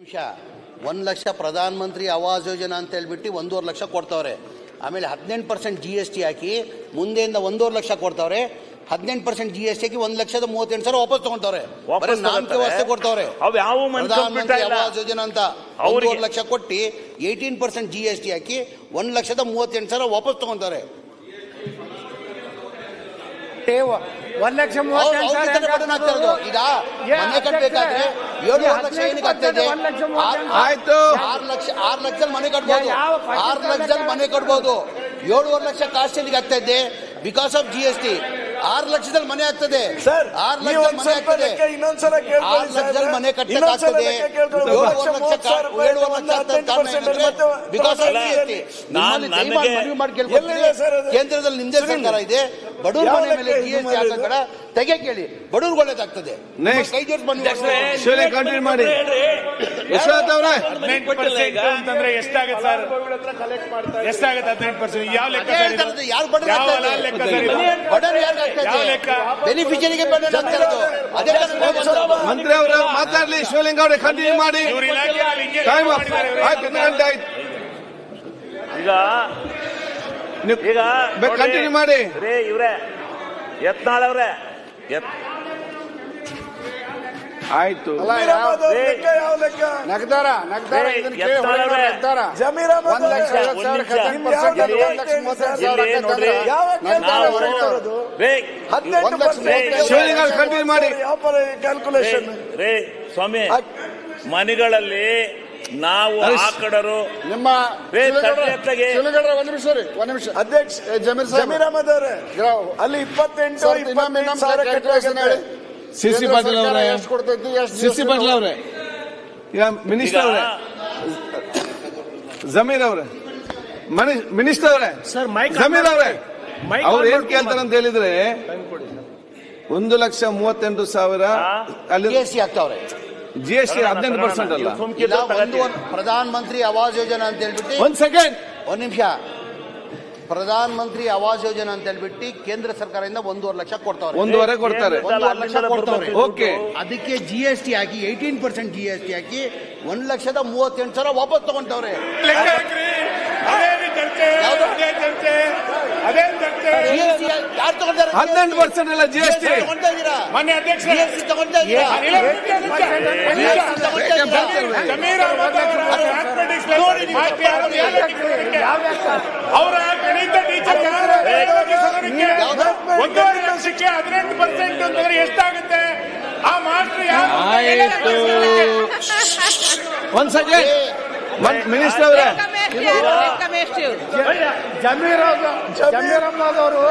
ನಿಮಿಷ. ಒಂದು ಲಕ್ಷ ಪ್ರಧಾನ ಮಂತ್ರಿ ಆವಾಸ್ ಯೋಜನಾ ಅಂತ ಹೇಳ್ಬಿಟ್ಟು ಒಂದೂವರೆ ಲಕ್ಷ ಕೊಡ್ತಾವ್ರೆ. ಆಮೇಲೆ ಹದಿನೆಂಟು ಪರ್ಸೆಂಟ್ ಜಿ ಎಸ್ ಟಿ ಹಾಕಿ ಮುಂದೆಯಿಂದ ಒಂದೂವರೆ ಲಕ್ಷ ಕೊಡ್ತಾವ್ರೆ. ಹದಿನೆಂಟು ಪರ್ಸೆಂಟ್ ಜಿ ಎಸ್ ಟಿ ಹಾಕಿ ಒಂದು ಲಕ್ಷದ ಮೂವತ್ತೆಂಟು ಸಾವಿರ ವಾಪಸ್ ತಗೊಂತವ್ರೆ. ವ್ಯವಸ್ಥೆ ಕೊಡ್ತಾವ್ರೆ. ಆವಾಸ್ ಯೋಜನಾ ಅಂತ ಒಂದೂವರೆ ಲಕ್ಷ ಕೊಟ್ಟು eighteen percent G S T ಹಾಕಿ ಒಂದು ಲಕ್ಷದ ಮೂವತ್ತೆಂಟು ಸಾವಿರ ವಾಪಸ್ ತಗೊಂತಾರೆ ಒಂದ್ ಲಕ್ಷ ಅವ್ರು ಮೂವತ್ತೆಂಟು ಅವ್ರ ಸಾವಿರ ಜೊತೆ ಬಟನ್ ಆಗ್ತಾ ಇರೋದು. ಈಗ ಏ, ಮನೆ ಕಟ್ಟಬೇಕಾದ್ರೆ ಏಳು ಲಕ್ಷ ಏನಕ್ಕೆ ಒಂದ್ ಲಕ್ಷ ಮೂವತ್ತೆಂಟು ಆಯ್ತು. ಆರು ಲಕ್ಷ ಆರು ಲಕ್ಷದಲ್ಲಿ ಮನೆ ಕಟ್ಬೋದು. ಆರ್ ಲಕ್ಷ ಮನೆ ಕಟ್ಬೋದು. ಏಳುವರೆ ಲಕ್ಷ ಕಾಸ್ಟಲ್ಲಿಗೆ ಆಗ್ತಾ ಇದೆ? Because of G S T ಆರು ಲಕ್ಷದಲ್ಲಿ ಮನೆ ಆಗ್ತದೆ. ಸರ್ ಆರು ಲಕ್ಷದಲ್ಲಿ ಮನೆ ಆಗ್ತದೆ. ಆರು ಲಕ್ಷದಲ್ಲಿ ಮನೆ ಕಟ್ಟಕ್ಕೆ ಇನ್ನೊಂದ್ಸಲ ಆಗ್ತದೆ ಏಳುವರೆ ಲಕ್ಷ ಲಕ್ಷ ಏಳುವರೆ ಲಕ್ಷ ಕಾರಣ ಏನಂದ್ರೆ because of G S T ನಾನ್- ನಿಮ್ಮಲ್ಲಿ ದಯಮಾಡಿ ಮನವಿ ಮಾಡಿ ಕೇಳ್ಕೊಳ್ತೀನಿ ಸರ್ ಕೇಂದ್ರದಲ್ಲಿ ನಿಮ್ದೇ ಸರ್ಕಾರ ಇದೆ. ಬಡವ್ರ ಮನೆ ಮೇಲೆ ಜಿ ಎಸ್ ಟಿ? ಹಾಕಬೇಡ ತೆಗೆಯಕ್ಕೆ ಹೇಳಿ ಬಡವ್ರಿಗೆ ಒಳ್ಳೇದಾಗ್ತದೆ. ನೆಕ್ಸ್ಟ್ ಕೈ ಜೋಡಿಸಿ ಕಂಟಿನ್ಯೂ ಮಾಡಿ? ಅವರೇ ಹದಿನೆಂಟು ಪರ್ಸೆಂಟ್ ಅಂತಂದ್ರೆ ಎಷ್ಟಾಗತ್ತೆ ಸರ್ ಎಷ್ಟಾಗತ್ತೆ ಹದಿನೆಂಟು ಪರ್ಸೆಂಟ್ ಯಾವ ಲೆಕ್ಕ ಯಾರು ಬಡವ್ರು? ಬಡವ್ರು ಯಾರು ಆಗ್ತಾ ಲೆಕ್ಕ? ಬೆನಿಫಿಷರಿಗೆ ಬಡವ್ರು ಆಗ್ತಾ ಇರೋದು. ಅದೇ. ಮಂತ್ರಿ ಅವರು ಮಾತಾಡ್ಲಿ. ಶಿವಲಿಂಗ ಅವರೇ ಕಂಟಿನ್ಯೂ ಮಾಡಿ. ಟೈಮ್. ಆಯ್ತು ಒಂದು ಗಂಟೆ ಆಯ್ತು. ಈಗ ಈಗ ಬೇಕು ಕಂಟಿನ್ಯೂ ಮಾಡಿ. ರೇ ಇವ್ರೆ. ಯತ್ನಾಳವ್ರೆ. ಎತ್ ಆಯ್ತು. ಜಮೀರ್ ನಗದಾರ ನಗದಾರ ಒಂದ್ ಲಕ್ಷ ಕಂಟಿನ್ಯೂ ಮಾಡಿ ಯಾವ ಕ್ಯಾಲ್ಕುಲೇಷನ್ ರೇ ಸ್ವಾಮಿ ಮನೆಗಳಲ್ಲಿ ನಾವು. ಆಕಡರು ನಿಮ್ಮ ಒಂದ್ ನಿಮಿಷ ರೀ ಒಂದ್ ನಿಮಿಷ. ಅಧ್ಯಕ್ಷ ಜಮೀರ್ ಸಾಹೇಬ್. ಜಮೀರ್ ಅಹಮದ್ ಅವರೇ. ಅಲ್ಲಿ ಇಪ್ಪತ್ತೆಂಟು ಸಿಸಿ ಪಾಟೀಲ್ ಅವರೇ. ಎಷ್ಟು ಕೊಡ್ತೈತಿ ಎಷ್ಟು ಸಿ ಸಿ ಪಾಟೀಲ್ ಅವರೇ. ಈಗ ಮಿನಿಸ್ಟರ್ ಅವರೇ. ಜಮೀರ್ ಅವರೇ. ಮಿನಿಸ್ಟರ್ ಅವರೇ. ಜಮೀರ್ ಅವರೇ. ಅವ್ರು ಏನ್ ಕೇಳ್ತಾರೆ ಅಂತ ಹೇಳಿದ್ರೆ ಒಂದು ಲಕ್ಷ ಮೂವತ್ತೆಂಟು ಸಾವಿರ ಅಲ್ಲಿ ಆಗ್ತಾವ್ರೆ ಜಿ ಎಸ್ ಟಿ ಹದಿನೆಂಟು ಪರ್ಸೆಂಟ್ ಅಲ್ಲ ಪ್ರಧಾನ ಮಂತ್ರಿ ಆವಾಸ್ ಯೋಜನಾ ಅಂತ ಹೇಳ್ಬಿಟ್ಟು ಒಂದ್ ಸೆಕೆಂಡ್ ಒಂದ್ ನಿಮಿಷ ಪ್ರಧಾನ ಮಂತ್ರಿ ಆವಾಸ್ ಯೋಜನಾ ಅಂತ ಹೇಳ್ಬಿಟ್ಟು ಕೇಂದ್ರ ಸರ್ಕಾರದಿಂದ ಒಂದೂವರೆ ಲಕ್ಷ ಕೊಡ್ತಾರೆ ಒಂದೂವರೆ ಕೊಡ್ತಾರೆ ಓಕೆ ಅದಕ್ಕೆ ಜಿ ಎಸ್ ಟಿ ಹಾಕಿ eighteen percent G S T ಹಾಕಿ ಒಂದ್ ಲಕ್ಷದ ಮೂವತ್ತೆಂಟು ಸಾವಿರ ವಾಪಸ್ ತಗೊಂತವ್ರೆ ಹದಿನೆಂಟು ಪರ್ಸೆಂಟ್ ಅಲ್ಲ ಜಿ ಎಸ್ ಟಿ ತಗೊಂತಾ ಇದ್ದೀರಾ ಅಹಮದ್ ಅವರ ಅವರ ಗಣಿತ ಟೀಚರ್ ಒಂದೂವರೆ ಲಕ್ಷಕ್ಕೆ ಹದಿನೆಂಟು ಪರ್ಸೆಂಟ್ ಅಂತಂದ್ರೆ ಎಷ್ಟಾಗುತ್ತೆ ಆ ಮಾಸ್ಟರ್ ಯಾರು ಆಯ್ತು ಒಂದ್ ಸೆಕೆಂಡ್ ಮಿನಿಸ್ಟರ್ ಅವರೇ ಜಮೀರ್ ಅವ್ರು- ಜಮೀರ್ ಅಹಮದ್ ಅವರು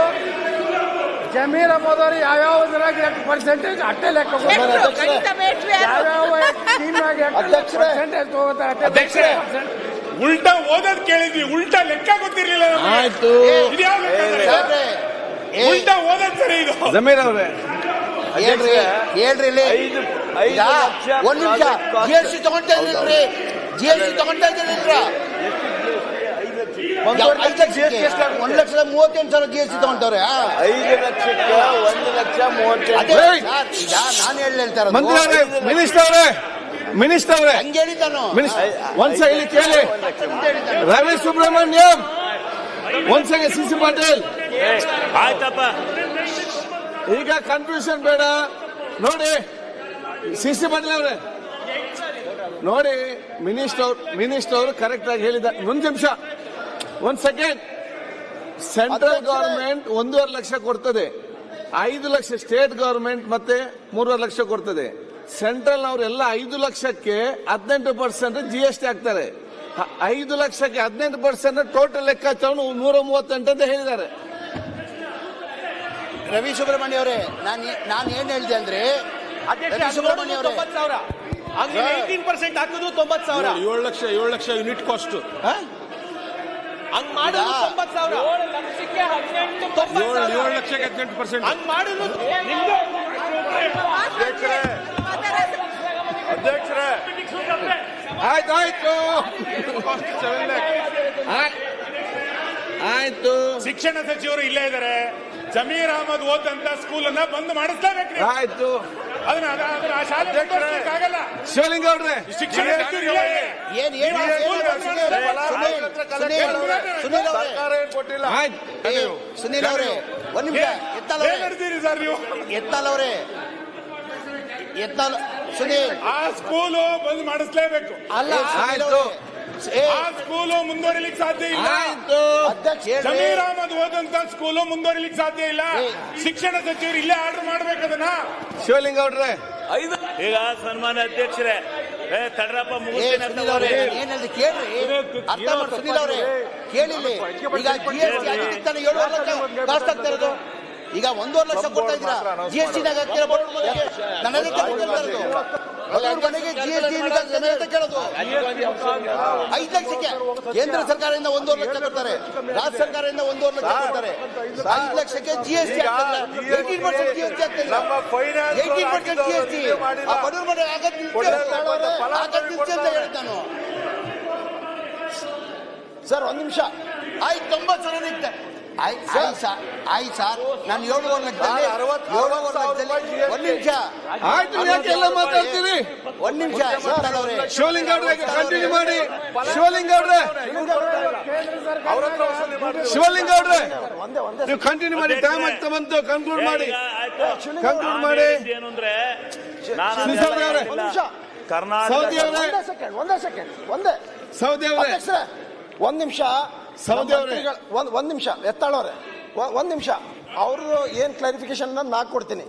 ಜಮೀರ್ ಅವರು ಯಾವ್ಯಾವ ಎಷ್ಟು ಪರ್ಸೆಂಟೇಜ್ ಅಟ್ಟೆ ಲೆಕ್ಕ ಕೊಡ್ತಾರೆ. ಯಾವ್ಯಾವ ಎಷ್ಟು. ಪರ್ಸೆಂಟೇಜ್ ತಗೋತಾರೆ? ಅಧ್ಯಕ್ಷರೇ. ಉಲ್ಟಾ ಓದೋದ್ ಕೇಳಿದ್ವಿ ಉಲ್ಟಾ ಲೆಕ್ಕ ಗೊತ್ತಿರ್ಲಿಲ್ಲ ನಮ್ಗೆ. ಆಯ್ತು. ಇದ್ಯಾವ ಲೆಕ್ಕ ಉಲ್ಟಾ ಓದೋದ್ ಸರಿ ಇದು. ಜಮೀರ್ ಅವರೇ ಹೇಳ್ರಿ ಹೇಳ್ರಿ ಇಲ್ಲಿ. ಒಂದ್ ನಿಮಿಷ ಜಿ ಎಸ್ ಟಿ ತಗೊಂತಾ ಇದ್ರಿ ಜಿ ಎಸ್ ಟಿ ತಗೊಂತಾ ಒಂದ್ ಲಕ್ಷದ ಮೂವತ್ತೆಂಟು ಸಾವಿರ ಜಿ ಎಸ್ ಟಿ ತಗೊಂತವ್ರೆ ಐದು ಲಕ್ಷಕ್ಕೆ ಒಂದು ಲಕ್ಷ ಮೂವತ್ತೆಂಟು ಈಗ ನಾನು ಹೇಳ್ತಾರೆ ಮಿನಿಸ್ಟರ್ ಅವರೇ ಮಿನಿಸ್ಟರ್ ಅವರೇ ಹಂಗೆ ಹೇಳಿದ್ದಾನು? ಮಿನಿಸ್ಟರ್ ಒಂದ್ ಸೆಕೆಂಡ್ ಕೇಳಿ. ರವಿ ಸುಬ್ರಹ್ಮಣ್ಯಂ ಒಂದ್ಸಲ ಸಿ ಸಿ ಪಾಟೀಲ್. ಆಯ್ತಪ್ಪ. ಈಗ ಕನ್ಫ್ಯೂಷನ್ ಬೇಡ. ನೋಡಿ ಸಿ ಸಿ ಪಾಟೀಲ್ ಅವರೇ. ನೋಡಿ ಮಿನಿಸ್ಟರ್ ಮಿನಿಸ್ಟರ್ ಅವರು ಕರೆಕ್ಟ್ ಆಗಿ ಹೇಳಿದ ಒಂದು ನಿಮಿಷ. ಒಂದ್ ಸೆಕೆಂಡ್ ಸೆಂಟ್ರಲ್ ಗವರ್ಮೆಂಟ್ ಒಂದೂವರೆ ಲಕ್ಷ ಕೊಡ್ತದೆ. ಐದು ಲಕ್ಷ ಸ್ಟೇಟ್ ಗವರ್ಮೆಂಟ್ ಮತ್ತೆ ಮೂರುವರೆ ಲಕ್ಷ ಕೊಡ್ತದೆ. ಸೆಂಟ್ರಲ್ ಅವರೆಲ್ಲ ಐದು ಲಕ್ಷಕ್ಕೆ ಹದಿನೆಂಟು ಪರ್ಸೆಂಟ್ ಜಿ ಎಸ್ ಟಿ ಹಾಕ್ತಾರೆ. ಐದು ಲಕ್ಷಕ್ಕೆ ಹದಿನೆಂಟು ಪರ್ಸೆಂಟ್ ಟೋಟಲ್ ಲೆಕ್ಕಾಚಾರ ನೂರ ಮೂವತ್ತೆಂಟು ಅಂತ ಹೇಳಿದ್ದಾರೆ. ರವಿ ಸುಬ್ರಹ್ಮಣ್ಯ ಅವರೇ ನಾನು ನಾನು ಏನ್ ಹೇಳಿದೆ ಅಂದ್ರೆ ರವಿ ಸುಬ್ರಹ್ಮಣ್ಯ ಅವರೇ. ಏಯ್ಟೀನ್ ಪರ್ಸೆಂಟ್ ಹಾಕಿದ್ರು ತೊಂಬತ್ ಸಾವಿರ. ಏಳು ಲಕ್ಷ ಏಳು ಲಕ್ಷ ಯೂನಿಟ್ ಕಾಸ್ಟ್ ಹಂಗ್ ಮಾಡಿದ್ರು ತೊಂಬತ್ ಸಾವಿರ. ಲಕ್ಷಕ್ಕೆ ಹದಿನೆಂಟು ಏಳು ಲಕ್ಷಕ್ಕೆ ಹದಿನೆಂಟು ಪರ್ಸೆಂಟ್ ಹಂಗ್ ಮಾಡಿದ್ರು. ನಿಮ್ದು? ಅಧ್ಯಕ್ಷರೇ. ಆಯ್ತು ಆಯ್ತು. ಆಯ್- ಆಯ್ತು. ಶಿಕ್ಷಣ ಸಚಿವರು ಇಲ್ಲೇ ಇದ್ದಾರೆ. ಜಮೀರ್ ಅಹಮದ್ ಓದಂತ ಸ್ಕೂಲ್ ಅನ್ನ ಬಂದ್ ಮಾಡಿಸ್ಲೇಬೇಕು ಆಯ್ತು. ಶಿವಲಿಂಗ ಅವ್ರೆ. ಸುನೀಲ್, ಅವರೇ, ಕೊಟ್ಟಿಲ್ಲ? ಆಯ್ತು. ಏ, ಸುನೀಲ್ ಅವರೇ. ಒಂದ್ ನಿಮಿಷ. ಎತ್ತಾಲ್ ಹೇಗ್ ಅವರೇ. ಸರ್ ನೀವು? ಎತ್ತಾಲ್ ಅವರೇ. ಎತ್ತಾಲ್ ಸುನೀಲ್. ಆ ಸ್ಕೂಲು ಬಂದ್ ಮಾಡಿಸ್ಲೇಬೇಕು. ಅಲ್ಲ ಆಯ್ತು. ಅವರೇ. ಆ ಸ್ಕೂಲು ಮುಂದುವರಿಲಿಕ್ಕೆ ಸಾಧ್ಯ ಇಲ್ಲ. ಜಮೀರ್ ಅಹಮದ್ ಓದಂತ ಸ್ಕೂಲು ಮುಂದುವರಿಲಿಕ್ಕೆ ಸಾಧ್ಯ ಇಲ್ಲ. ಶಿಕ್ಷಣ ಸಚಿವರು ಇಲ್ಲೇ ಆರ್ಡರ್ ಮಾಡ್ಬೇಕದನ್ನ ಶಿವಲಿಂಗೌಡ್ರೆ ಈಗ ಸನ್ಮಾನ್ಯ ಅಧ್ಯಕ್ಷರೇ ಏ ತಡ್ರಪ್ಪ ಅವರೇ. ಅವರೇ ಕೇಳಿಲ್ಲಿ. ಈಗ ಇರೋದು. ಒಂದೂವರೆ ಲಕ್ಷ ಕೊಡ್ತಾ ಇದ್ದೀರಾ? ಜಿ ಎಸ್ ಟಿ ನಾಗ ಮನೆಗೆ ಜಿಎಸ್ಟಿ ಐದು ಲಕ್ಷಕ್ಕೆ ಕೇಂದ್ರ ಸರ್ಕಾರದಿಂದ ಒಂದೂವರೆ ಲಕ್ಷ ಕೊಡ್ತಾರೆ ರಾಜ್ಯ ಸರ್ಕಾರದಿಂದ ಒಂದೂವರೆ ಲಕ್ಷ ಕೊಡ್ತಾರೆ ಐದು ಲಕ್ಷಕ್ಕೆ GST eighteen percent G S T ಆಗ್ತಾ ನಮ್ಮ eighteen percent G S T ಆ ಬಡವ್ರ ಮನೆ ಆಗದ್ ನಿಲ್ಸಿ ಅಂತ ಹೇಳಿದ್ ನಾನು. ಸರ್ ಒಂದ್ ನಿಮಿಷ. ಆಯ್ತು ತೊಂಬತ್ತು ಸಾವಿರ ನಿಂತೆ. ಆಯ್ತು ಸರ್. ಆಯ್ತು ಸರ್ ನಾನು ಏಳು ಲಕ್ಷದಲ್ಲಿ ಏಳು ಲಕ್ಷದಲ್ಲಿ ಒಂದ್ ನಿಮಿಷ. ಆಯ್ತು ಯಾಕೆ ಎಲ್ಲ ಮಾತಾಡ್ತೀರಿ? ಒಂದ್ ನಿಮಿಷ ಶಿವಲಿಂಗ ಅವ್ರೆ ಶಿವಲಿಂಗೌಡ್ರೆ ಕಂಟಿನ್ಯೂ ಮಾಡಿ. ಶಿವಲಿಂಗೌಡ್ರೆ ಅವ್ರೆ. ಶಿವಲಿಂಗ ಅವ್ರೆ. ಶಿವಲಿಂಗೌಡ್ರೆ ಒಂದೇ ಒಂದೇ ನೀವು ಕಂಟಿನ್ಯೂ ಮಾಡಿ ಟೈಮ್ ಆಗ್ತಾ ಬಂತು ಕನ್ಕ್ಲೂಡ್ ಮಾಡಿ. ಕನ್ಕ್ಲೂಡ್ ಮಾಡಿ. ಏನಂದ್ರೆ. ಕರ್ನಾಟಕ ಸೌದಿ ಅವರೇ. ಒಂದೇ ಸೆಕೆಂಡ್ ಒಂದೇ ಸೆಕೆಂಡ್ ಒಂದೇ. ಸೌದಿ ಒಂದ್ ನಿಮಿಷ. ಒಂದ್ ನಿಮಿಷ ಎತ್ತಾಳವ್ರೆ. ಒಂದ್ ನಿಮಿಷ. ಅವರು ಏನ್ ಕ್ಲಾರಿಫಿಕೇಶನ್ ನಾನು ಕೊಡ್ತೀನಿ.